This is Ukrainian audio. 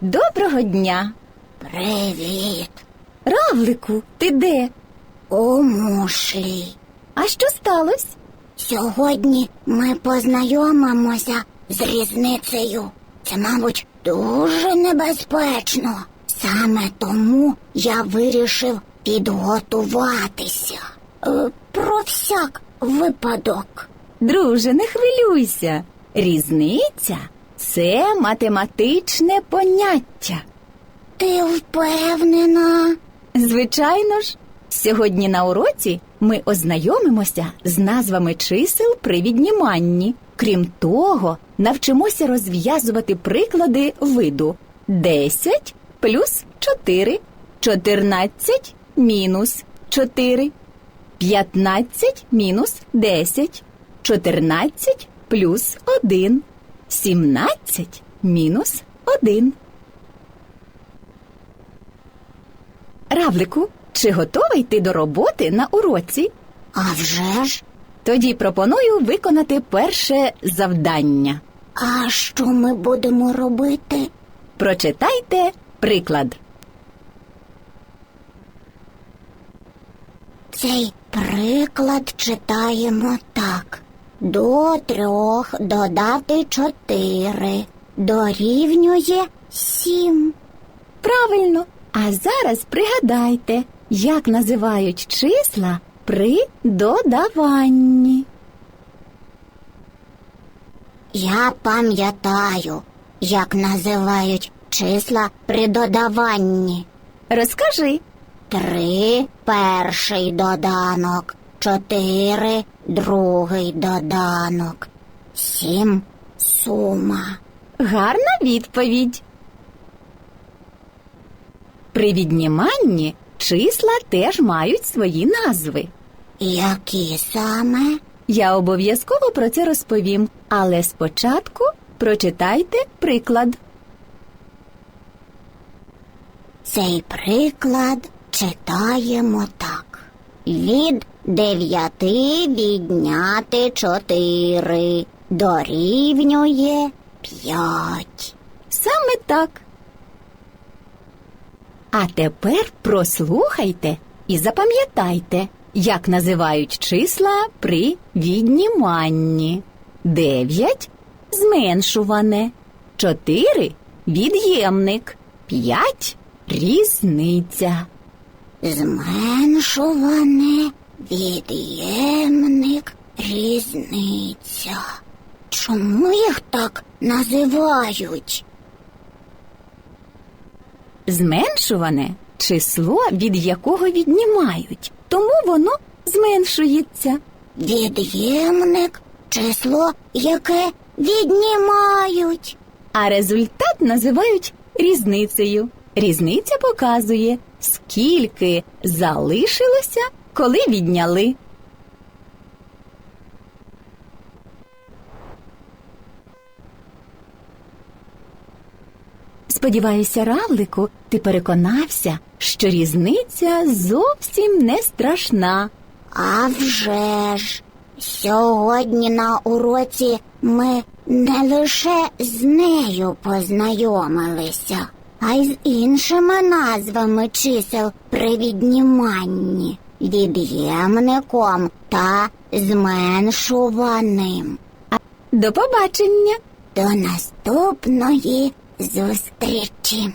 Доброго дня. Привіт. Равлику, ти де? У мушлі. А що сталося? Сьогодні ми познайомимося з різницею. Це, мабуть, дуже небезпечно. Саме тому я вирішив підготуватися. Е, про всяк випадок. Друже, не хвилюйся. Різниця це математичне поняття. Ти впевнена? Звичайно ж, сьогодні на уроці ми ознайомимося з назвами чисел при відніманні. Крім того, навчимося розв'язувати приклади виду 10 плюс 4, 14 мінус 4, 15 мінус 10, 14 плюс 1, 17 мінус 1. Равлику, чи готовий ти до роботи на уроці? А вже ж. Тоді пропоную виконати перше завдання. А що ми будемо робити? Прочитайте приклад. Цей приклад читаємо так. До трьох додати чотири дорівнює сім. Правильно. А зараз пригадайте, як називають числа при додаванні. Я пам'ятаю, як називають числа при додаванні. Розкажи. Три перший доданок, чотири другий доданок, сім сума. Гарна відповідь. При відніманні числа теж мають свої назви. Які саме? Я обов'язково про це розповім, але спочатку прочитайте приклад. Цей приклад читаємо так. Від дев'яти відняти чотири дорівнює п'ять. Саме так. А тепер прослухайте і запам'ятайте, як називають числа при відніманні. Дев'ять зменшуване, чотири від'ємник, п'ять різниця. Зменшуване від'ємник різниця. Чому їх так називають? Зменшуване число, від якого віднімають, тому воно зменшується. Від'ємник число, яке віднімають. А результат називають різницею. Різниця показує, скільки залишилося, коли відняли. Сподіваюся, Равлику, ти переконався, що різниця зовсім не страшна. А вже ж. Сьогодні на уроці ми не лише з нею познайомилися, а й з іншими назвами чисел при відніманні, від'ємником та зменшуваним. До побачення! До наступної зустрічі.